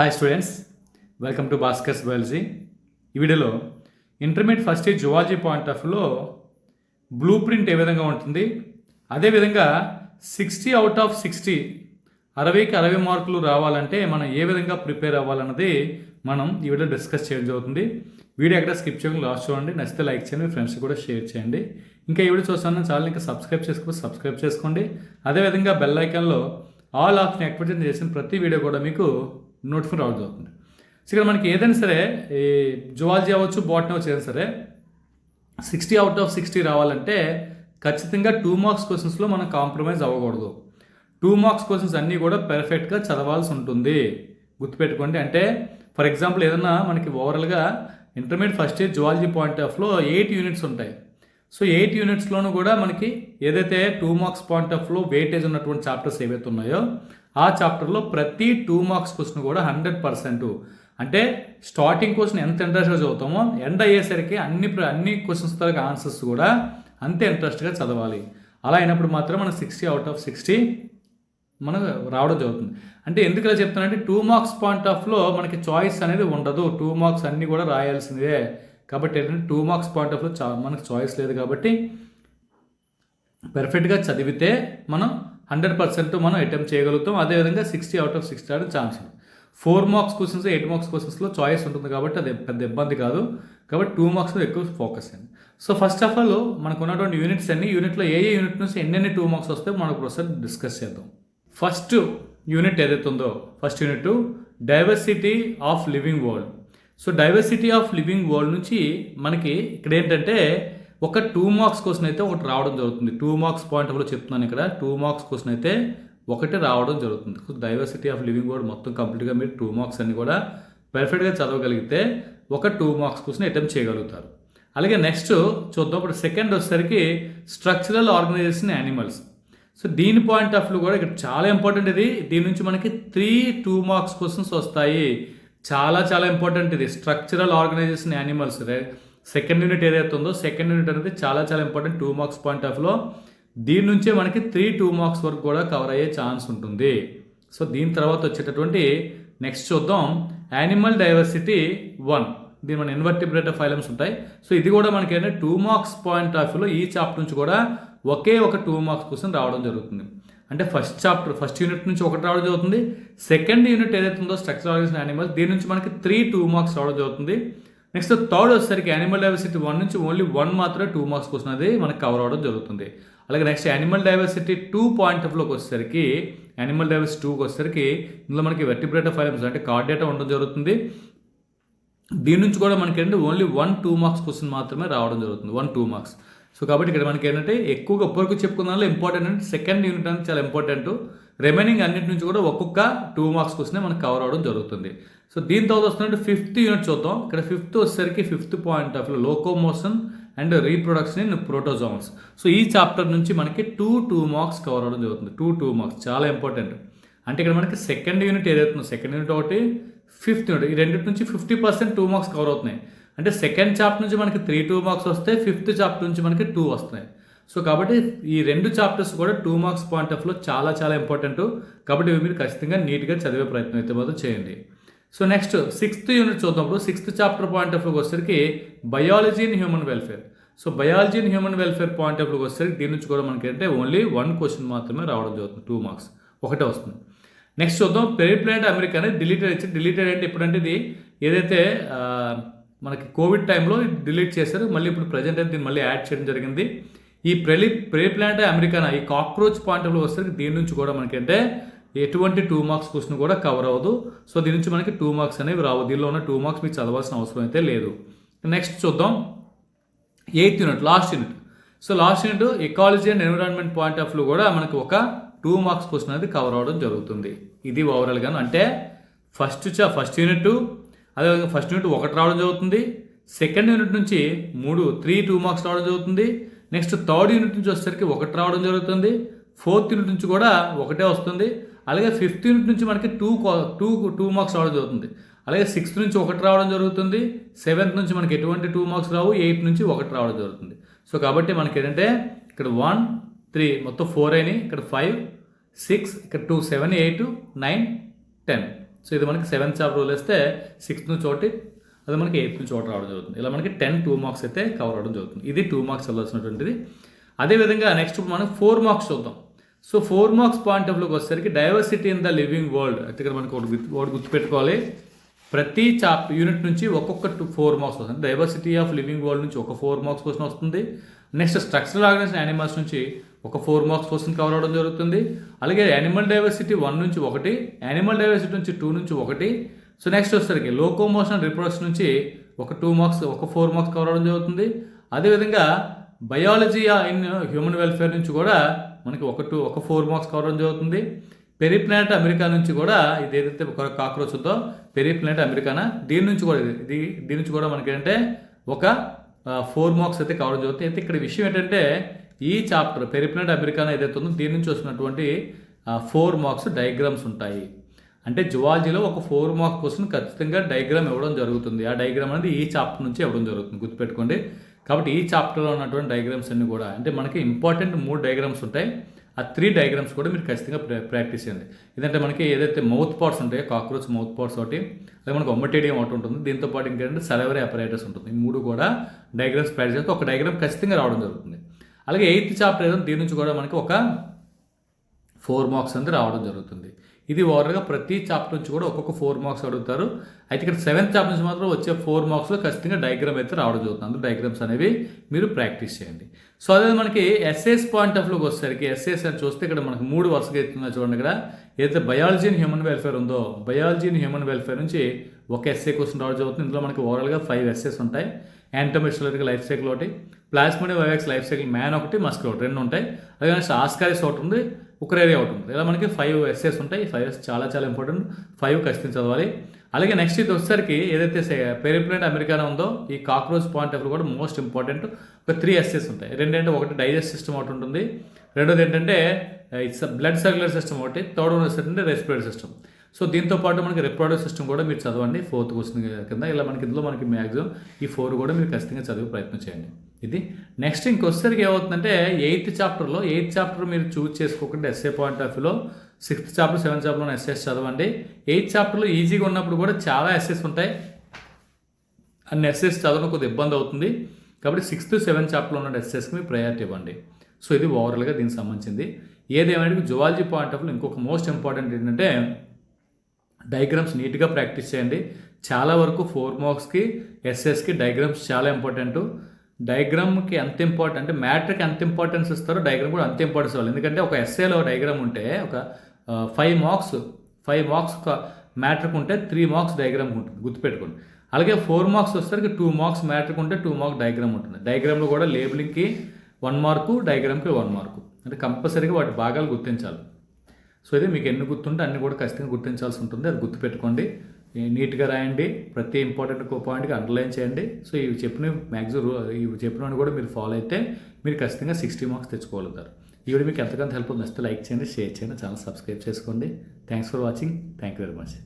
Hi students welcome to Bhaskar's biology ఈ వీడియోలో intermediate first year zoology point of వ్యూలో blue print ఏ విధంగా ఉంటుంది? అదేవిధంగా సిక్స్టీ అవుట్ ఆఫ్ సిక్స్టీ అరవైకి అరవై మార్కులు రావాలంటే మనం ఏ విధంగా ప్రిపేర్ అవ్వాలన్నది మనం ఈ వీడియో డిస్కస్ చేయడం జరుగుతుంది. వీడియో ఎక్కడ స్కిప్ చేయకుండా లాస్ట్ చూడండి. నచ్చితే లైక్ చేయండి. మీ ఫ్రెండ్స్ కూడా షేర్ చేయండి. ఇంకా ఈ వీడియో చూస్తాను చాలా ఇంకా సబ్స్క్రైబ్ చేసుకో సబ్స్క్రైబ్ చేసుకోండి. అదేవిధంగా బెల్ ఐకాన్లో ఆల్ ఆప్షన్ యాక్టివేట్ చేసిన ప్రతి వీడియో కూడా మీకు నోటిఫికేషన్ రావడం జరుగుతుంది సో ఇక్కడ మనకి ఏదైనా సరే ఈ జువాలజీ అవ్వచ్చు బాటనీ అవ్వచ్చు ఏదైనా సరే సిక్స్టీ అవుట్ ఆఫ్ సిక్స్టీ రావాలంటే ఖచ్చితంగా టూ మార్క్స్ క్వశ్చన్స్లో మనం కాంప్రమైజ్ అవ్వకూడదు. టూ మార్క్స్ క్వశ్చన్స్ అన్నీ కూడా పెర్ఫెక్ట్గా చదవాల్సి ఉంటుంది. గుర్తుపెట్టుకోండి అంటే ఫర్ ఎగ్జాంపుల్ ఏదన్నా మనకి ఓవరాల్గా intermediate first year zoology point ఆఫ్లో ఎయిట్ యూనిట్స్ ఉంటాయి. సో ఎయిట్ యూనిట్స్లోనూ కూడా మనకి ఏదైతే టూ మార్క్స్ పాయింట్ ఆఫ్లో వెయిటేజ్ ఉన్నటువంటి చాప్టర్స్ ఏవైతే ఉన్నాయో ఆ చాప్టర్లో ప్రతి టూ మార్క్స్ క్వశ్చన్ కూడా హండ్రెడ్ పర్సెంట్ అంటే స్టార్టింగ్ క్వశ్చన్ ఎంత ఇంట్రెస్ట్గా చదువుతామో ఎండ్ అయ్యేసరికి అన్ని ప్ర- అన్ని క్వశ్చన్స్ తరగతి ఆన్సర్స్ కూడా అంతే ఇంట్రెస్ట్గా చదవాలి. అలా అయినప్పుడు మాత్రం మనం సిక్స్టీ అవుట్ ఆఫ్ సిక్స్టీ మనకు రావడం జరుగుతుంది. అంటే ఎందుకు ఇలా చెప్తానంటే టూ మార్క్స్ పాయింట్ ఆఫ్లో మనకి చాయిస్ అనేది ఉండదు. టూ మార్క్స్ అన్నీ కూడా రాయాల్సిందే. కాబట్టి ఏంటంటే టూ మార్క్స్ పాయింట్ ఆఫ్లో చా మనకు చాయిస్ లేదు కాబట్టి పెర్ఫెక్ట్గా చదివితే మనం హండ్రెడ్ పర్సెంట్ మనం అటెంప్ట్ చేయగలుగుతాం. అదేవిధంగా సిక్స్టీ అవుట్ ఆఫ్ సిక్స్టీ ఆడే ఛాన్స్ ఉంది. Four marks questions eight marks క్వశ్చన్స్లో choice ఉంటుంది కాబట్టి అది పెద్ద ఇబ్బంది కాదు. కాబట్టి టూ మార్క్స్ మీద ఎక్కువ ఫోకస్ అయింది సో ఫస్ట్ ఆఫ్ ఆల్ మనకు ఉన్నటువంటి యూనిట్స్ అన్ని యూనిట్లో ఏ ఏ యూనిట్ నుంచి ఎన్నెన్ని టూ మార్క్స్ వస్తే మనం ప్రొసెస్ డిస్కస్ చేద్దాం. ఫస్ట్ యూనిట్ ఏదైతే ఉందో first unit diversity of living world so diversity of living world నుంచి మనకి ఇక్కడ ఏంటంటే ఒక టూ మార్క్స్ క్వశ్చన్ అయితే ఒకటి రావడం జరుగుతుంది. టూ మార్క్స్ పాయింట్ ఆఫ్లో చెప్తున్నాను ఇక్కడ. టూ మార్క్స్ క్వశ్చన్ అయితే ఒకటి రావడం జరుగుతుంది. డైవర్సిటీ ఆఫ్ లివింగ్ కూడా మొత్తం కంప్లీట్గా మీరు టూ మార్క్స్ అన్ని కూడా పర్ఫెక్ట్గా చదవగలిగితే ఒక టూ మార్క్స్ క్వశ్చన్ అటెంప్ట్ చేయగలుగుతారు. అలాగే నెక్స్ట్ చూద్దాం. ఇప్పుడు సెకండ్ వచ్చేసరికి స్ట్రక్చరల్ ఆర్గనైజేషన్ యానిమల్స్ సో దీని పాయింట్ ఆఫ్ వ్యూ కూడా ఇక్కడ చాలా ఇంపార్టెంట్ ఇది. దీని నుంచి మనకి త్రీ టూ మార్క్స్ క్వశ్చన్స్ వస్తాయి. చాలా చాలా ఇంపార్టెంట్ ఇది. Structural organisation animals second unit ఏదైతే ఉందో సెకండ్ యూనిట్ అనేది చాలా చాలా ఇంపార్టెంట్ టూ మార్క్స్ పాయింట్ ఆఫ్లో దీని నుంచే మనకి త్రీ టూ మార్క్స్ వరకు కూడా కవర్ అయ్యే ఛాన్స్ ఉంటుంది. సో దీని తర్వాత వచ్చేటటువంటి నెక్స్ట్ చూద్దాం. యానిమల్ డైవర్సిటీ వన్ దీని మన ఇన్వర్టిబ్రేట్ ఫైలమ్స్ ఉంటాయి. సో ఇది కూడా మనకి ఏంటంటే టూ మార్క్స్ పాయింట్ ఆఫ్ వ్యూలో ఈ చాప్టర్ నుంచి కూడా ఒకే ఒక టూ మార్క్స్ క్వశ్చన్ రావడం జరుగుతుంది. అంటే ఫస్ట్ చాప్టర్ ఫస్ట్ యూనిట్ నుంచి ఒకటి రావడం జరుగుతుంది. సెకండ్ యూనిట్ ఏదైతే ఉందో స్ట్రక్చర్ ఆర్గనైజేషన్ యానిమల్స్ దీని నుంచి మనకి త్రీ టూ మార్క్స్ రావడం జరుగుతుంది. నెక్స్ట్ థర్డ్ వచ్చేసరికి యానిమల్ డైవర్సిటీ వన్ నుంచి ఓన్లీ వన్ మాత్రమే టూ మార్క్స్ క్వశ్చన్ అది మనకి కవర్ అవడం జరుగుతుంది. అలాగే next animal diversity two point ఆఫ్లోకి వచ్చేసరికి యానిమల్ డైవర్సిటీ టూకి వచ్చేసరికి ఇందులో మనకి వెర్టిబ్రేటర్ ఫైలమ్స్ అంటే కార్డేటా ఉండడం జరుగుతుంది. దీని నుంచి కూడా మనకి ఏంటంటే only one two marks question మాత్రమే రావడం జరుగుతుంది. వన్ టూ మార్క్స్ సో కాబట్టి ఇక్కడ మనకి ఏంటంటే ఎక్కువగా ఇప్పటివరకు చెప్పుకున్న దానిలో ఇంపార్టెంట్ అంటే సెకండ్ యూనిట్ అనేది చాలా ఇంపార్టెంట్ రిమైనింగ్ అన్నిటి నుంచి కూడా ఒక్కొక్క టూ మార్క్స్ క్వశ్చన్ మనకి కవర్ అవడం జరుగుతుంది. సో దీని తర్వాత వస్తున్నట్టు ఫిఫ్త్ యూనిట్ చూద్దాం. ఇక్కడ ఫిఫ్త్ వచ్చేసరికి fifth point of locomotion and reproduction in protozoans so ఈ చాప్టర్ నుంచి మనకి టూ టూ మార్క్స్ కవర్ అవడం జరుగుతుంది. టూ టూ మార్క్స్ చాలా ఇంపార్టెంట్ అంటే ఇక్కడ మనకి సెకండ్ యూనిట్ ఏదైతుందో సెకండ్ యూనిట్ ఒకటి ఫిఫ్త్ యూనిట్ ఈ రెండింటి నుంచి fifty percent two marks cover అవుతున్నాయి. అంటే సెకండ్ చాప్టర్ నుంచి మనకి త్రీ టూ మార్క్స్ వస్తాయి. ఫిఫ్త్ చాప్టర్ నుంచి మనకి టూ వస్తున్నాయి సో కాబట్టి ఈ రెండు చాప్టర్స్ కూడా టూ మార్క్స్ పాయింట్ ఆఫ్లో చాలా చాలా ఇంపార్టెంట్ కాబట్టి ఇవి మీరు ఖచ్చితంగా నీట్గా చదివే ప్రయత్నం అయితే మాత్రం చేయండి. సో నెక్స్ట్ సిక్స్త్ యూనిట్ చూద్దాం. సిక్స్త్ చాప్టర్ పాయింట్ ఆఫ్ వ్యూకి వచ్చేసరికి biology and human welfare so biology and human welfare point of వ్యూకి వచ్చేసరికి దీని నుంచి కూడా మనకి అంటే ఓన్లీ వన్ క్వశ్చన్ మాత్రమే రావడం జరుగుతుంది టూ మార్క్స్ ఒకటే వస్తుంది. నెక్స్ట్ చూద్దాం. పెరిప్లాంట్ అమెరికా అనేది డిలీటెడ్ ఇచ్చి డిలీటెడ్ అంటే ఇప్పుడంటే ఇది ఏదైతే మనకి కోవిడ్ టైంలో డిలీట్ చేశారు మళ్ళీ ఇప్పుడు ప్రజెంట్ అయితే దీన్ని మళ్ళీ యాడ్ చేయడం జరిగింది. ఈ ప్రెలి ప్రే ప్లాంట్ అమెరికానా? ఈ కాక్రోచ్ పాయింట్ ఆఫ్ వచ్చేసరికి దీని నుంచి కూడా మనకంటే ఎటువంటి టూ మార్క్స్ క్వశ్చన్ కూడా కవర్ అవ్వదు. సో దీని నుంచి మనకి టూ మార్క్స్ అనేవి రావు. దీనిలో ఉన్న టూ మార్క్స్ మీకు చదవాల్సిన అవసరం అయితే లేదు. నెక్స్ట్ చూద్దాం. Eighth unit last unit so last unit ecology and environment point of view కూడా మనకి ఒక టూ మార్క్స్ క్వశ్చన్ అనేది కవర్ అవ్వడం జరుగుతుంది. ఇది ఓవరాల్గా అంటే ఫస్ట్ చ ఫస్ట్ యూనిట్ అదేవిధంగా ఫస్ట్ యూనిట్ ఒకటి రావడం జరుగుతుంది. సెకండ్ యూనిట్ నుంచి మూడు త్రీ టూ మార్క్స్ రావడం జరుగుతుంది. నెక్స్ట్ థర్డ్ యూనిట్ నుంచి వచ్చేసరికి ఒకటి రావడం జరుగుతుంది. ఫోర్త్ యూనిట్ నుంచి కూడా ఒకటే వస్తుంది. అలాగే ఫిఫ్త్ యూనిట్ నుంచి మనకి టూ టూ టూ మార్క్స్ రావడం జరుగుతుంది. అలాగే సిక్స్త్ నుంచి ఒకటి రావడం జరుగుతుంది. సెవెంత్ నుంచి మనకి ఎటువంటి టూ మార్క్స్ రావు. ఎయిత్ నుంచి ఒకటి రావడం జరుగుతుంది. సో కాబట్టి మనకి ఏంటంటే ఇక్కడ వన్ త్రీ మొత్తం ఫోర్ అయినాయి. ఇక్కడ ఫైవ్ సిక్స్ ఇక్కడ two seven eight nine ten. So ఇది మనకి సెవెంత్ చాప్టర్ వదిలేస్తే సిక్స్త్ నుంచి ఒకటి అది మనకి ఎయిత్ నుంచి ఒకటి రావడం జరుగుతుంది. ఇలా మనకి టెన్ టూ మార్క్స్ అయితే కవర్ అవడం జరుగుతుంది. ఇది టూ మార్క్స్ వెళ్ళాల్సినటువంటిది అదేవిధంగా నెక్స్ట్ మనం ఫోర్ మార్క్స్ చూద్దాం. So four marks point of వ్యూకి వచ్చేసరికి diversity in the living world. అయితే ఇక్కడ మనకి ఒకటి గుర్తు ఒకటి గుర్తుపెట్టుకోవాలి. ప్రతి చాప్ యూనిట్ నుంచి ఒక్కొక్క టూ ఫోర్ మార్క్స్ వస్తుంది. డైవర్సిటీ ఆఫ్ లివింగ్ వరల్డ్ నుంచి ఒక ఫోర్ మార్క్స్ క్వశ్చన్ వస్తుంది. నెక్స్ట్ స్ట్రక్చరల్ ఆర్గనైజేషన్ యానిమల్స్ నుంచి ఒక ఫోర్ మార్క్స్ క్వశ్చన్ కవర్ అవడం జరుగుతుంది. అలాగే యానిమల్ డైవర్సిటీ వన్ నుంచి ఒకటి యానిమల్ డైవర్సిటీ నుంచి టూ నుంచి ఒకటి సో నెక్స్ట్ వచ్చేసరికి లోకోమోషన్ రిపోర్ట్స్ నుంచి ఒక టూ మార్క్స్ ఒక ఫోర్ మార్క్స్ కవర్ అవడం జరుగుతుంది. అదేవిధంగా బయాలజీ ఇన్ హ్యూమన్ వెల్ఫేర్ నుంచి కూడా మనకి ఒక టూ ఒక ఫోర్ మార్క్స్ కవర్ అవడం జరుగుతుంది. పెరిప్లానెట్ అమెరికా నుంచి కూడా ఇది ఏదైతే ఒక కాక్రోచ్ ఉందో పెరిప్లానెట్ అమెరికానా దీని నుంచి కూడా ఇది దీని నుంచి కూడా మనకి ఏంటంటే ఒక ఫోర్ మార్క్స్ అయితే కవర్ జరుగుతుంది. అయితే ఇక్కడ విషయం ఏంటంటే ఈ చాప్టర్ పెరిప్లానెట్ అమెరికానా ఏదైతే ఉందో దీని నుంచి వస్తున్నటువంటి ఫోర్ మార్క్స్ డయాగ్రామ్స్ ఉంటాయి. అంటే జువాలజీలో ఒక ఫోర్ మార్క్ క్వశ్చన్ ఖచ్చితంగా డయాగ్రామ్ ఇవ్వడం జరుగుతుంది. ఆ డయాగ్రామ్ అనేది ఈ చాప్టర్ నుంచి ఇవ్వడం జరుగుతుంది. గుర్తుపెట్టుకోండి. కాబట్టి ఈ చాప్టర్లో ఉన్నటువంటి డయాగ్రామ్స్ అన్ని కూడా అంటే మనకి ఇంపార్టెంట్ మూడు డయాగ్రామ్స్ ఉంటాయి. ఆ త్రీ డయాగ్రామ్స్ కూడా మీరు ఖచ్చితంగా ప్రాక్టీస్ చేయండి. ఎందుకంటే మనకి ఏదైతే మౌత్ పార్ట్స్ ఉంటాయో కాక్రోచ్ మౌత్ పార్ట్స్ ఒకటి అదే మనకు ఒమ్మటేడియం ఒకటి ఉంటుంది. దీంతో పాటు ఇంకేంటంటే సెలవరీ అపరేటర్స్ ఉంటుంది. ఈ మూడు కూడా డయాగ్రామ్స్ ప్రాక్టీస్ చేస్తే ఒక డయాగ్రామ్ ఖచ్చితంగా రావడం జరుగుతుంది. అలాగే ఎయిత్ చాప్టర్ ఏదో దీని నుంచి కూడా మనకి ఒక ఫోర్ మార్క్స్ అనేది రావడం జరుగుతుంది. ఇది ఓవర్గా ప్రతి చాప్టర్ నుంచి కూడా ఒక్కొక్క ఫోర్ మార్క్స్ అడుగుతారు. అయితే ఇక్కడ సెవెంత్ చాప్టర్ నుంచి మాత్రం వచ్చే ఫోర్ మార్క్స్లో ఖచ్చితంగా డయాగ్రామ్ అయితే రావడం జరుగుతుంది. అందులో డయాగ్రామ్స్ అనేవి మీరు ప్రాక్టీస్ చేయండి. సో అదే మనకి ఎస్ఎస్ పాయింట్ ఆఫ్ వ్యూకి వచ్చేసరికి ఎస్ఎస్ అని చూస్తే ఇక్కడ మనకి మూడు వరుసగా ఎత్తున్నా చూడండి ఇక్కడ. ఏదైతే బయాలజీ అండ్ హ్యూమన్ వెల్ఫేర్ ఉందో బయాలజీ అండ్ హ్యూమన్ వెల్ఫేర్ నుంచి ఒక ఎస్ఏ క్వశ్చన్ రావడం జరుగుతుంది. ఇందులో మనకి ఓవరాల్గా ఫైవ్ ఎస్ఎస్ ఉంటాయి. యాంటోమిస్టలరీగా లైఫ్ సైకిల్ ఒకటి. Plasmodium vivax life cycle man ఒకటి మస్కిల్ ఒకటి. రెండు ఉంటాయి. అలాగే ఆస్కారిస్ ఒకటి ఉంది. ఉక్రేరియా ఒకటి ఉంటుంది. ఇలా మనకి ఫైవ్ ఎస్ఎస్ ఉంటాయి. ఫైవ్ ఎస్ చాలా చాలా ఇంపార్టెంట్ ఫైవ్ ఖచ్చితంగా చదవాలి. అలాగే నెక్స్ట్ ఇది వచ్చేసరికి ఏదైతే పెరిప్లెంట్ అమెరికానా ఉందో ఈ కాక్రోచ్ పాయింట్ ఆఫ్ కూడా మోస్ట్ ఇంపార్టెంట్ ఒక త్రీ ఎస్ఎస్ ఉంటాయి. రెండంటే ఒకటి డైజెస్ట్ సిస్టమ్ ఒకటి ఉంటుంది. రెండోది ఏంటంటే ఇట్స్ బ్లడ్ సర్క్యులర్ సిస్టమ్ ఒకటి. థర్డ్ వన్ ఏంటంటే రెస్పిరేటరీ సిస్టమ్ సో దీంతో పాటు మనకి రిప్రొడక్టివ్ సిస్టమ్ కూడా మీరు చదవండి ఫోర్త్ క్వశ్చన్ కింద. ఇలా మనకి ఇందులో మనకి మ్యాక్సిమం ఈ ఫోర్ కూడా మీరు ఖచ్చితంగా చదివే ప్రయత్నం చేయండి. ఇది నెక్స్ట్ ఇంకొచ్చేసరికి ఏమవుతుందంటే ఎయిత్ చాప్టర్లో ఎయిత్ చాప్టర్ మీరు చూజ్ చేసుకోకుండా ఎస్ఏ పాయింట్ ఆఫ్ వ్యూలో సిక్స్త్ చాప్టర్ సెవెంత్ చాప్టర్లో ఎస్ఎస్ చదవండి. ఎయిత్ చాప్టర్లో ఈజీగా ఉన్నప్పుడు కూడా చాలా ఎస్ఎస్ ఉంటాయి. అన్ని ఎస్ఎస్ చదవడం కొద్దిగా ఇబ్బంది అవుతుంది. కాబట్టి సిక్స్త్ సెవెంత్ చాప్టర్లో ఉన్న ఎస్ఎస్కి మీరు ప్రయారిటీ ఇవ్వండి. సో ఇది ఓవరాల్గా దీనికి సంబంధించింది. ఏదేమైనా జువాలజీ పాయింట్ ఆఫ్ వ్యూ ఇంకొక మోస్ట్ ఇంపార్టెంట్ ఏంటంటే డయాగ్రామ్స్ నీట్గా ప్రాక్టీస్ చేయండి. చాలా వరకు ఫోర్ మార్క్స్కి ఎస్ఎస్కి డయాగ్రామ్స్ చాలా ఇంపార్టెంట్. డయాగ్రామ్కి ఎంత ఇంపార్టెంట్ అంటే మ్యాటర్కి ఎంత ఇంపార్టెన్స్ ఇస్తారో డయాగ్రామ్ కూడా అంత ఇంపార్టెన్స్ ఇవ్వాలి. ఎందుకంటే ఒక ఎస్ఏలో డయాగ్రామ్ ఉంటే ఒక ఫైవ్ మార్క్స్ ఫైవ్ మార్క్స్ ఒక మ్యాటర్కి ఉంటే త్రీ మార్క్స్ డయాగ్రామ్ ఉంటుంది గుర్తుపెట్టుకోండి. అలాగే ఫోర్ మార్క్స్ వచ్చేసరికి టూ మార్క్స్ మ్యాటర్కి ఉంటే టూ మార్క్ డయాగ్రామ్ ఉంటుంది. డయాగ్రామ్లో కూడా లేబులింగ్కి వన్ మార్కు డయాగ్రామ్కి వన్ మార్కు. అంటే కంపల్సరీగా వాటి భాగాలు గుర్తించాలి. సో ఇది మీకు ఎన్ని గుర్తుంటే అన్ని కూడా ఖచ్చితంగా గుర్తించాల్సి ఉంటుంది. అది గుర్తుపెట్టుకోండి. నీట్గా రాయండి. ప్రతి ఇంపార్టెంట్ పాయింట్కి అండర్లైన్ చేయండి. సో ఇవి చెప్పిన మ్యాక్సిమం ఇవి చెప్పినవి కూడా మీరు ఫాలో అయితే మీరు ఖచ్చితంగా సిక్స్టీ మార్క్స్ తెచ్చుకోగలుగుతారు ఈ వీడియో మీకు ఎంతకంత హెల్ప్ నచ్చితే లైక్ చేయండి షేర్ చేయండి ఛానల్ సబ్స్క్రైబ్ చేసుకోండి. Thanks for watching. Thank you very much.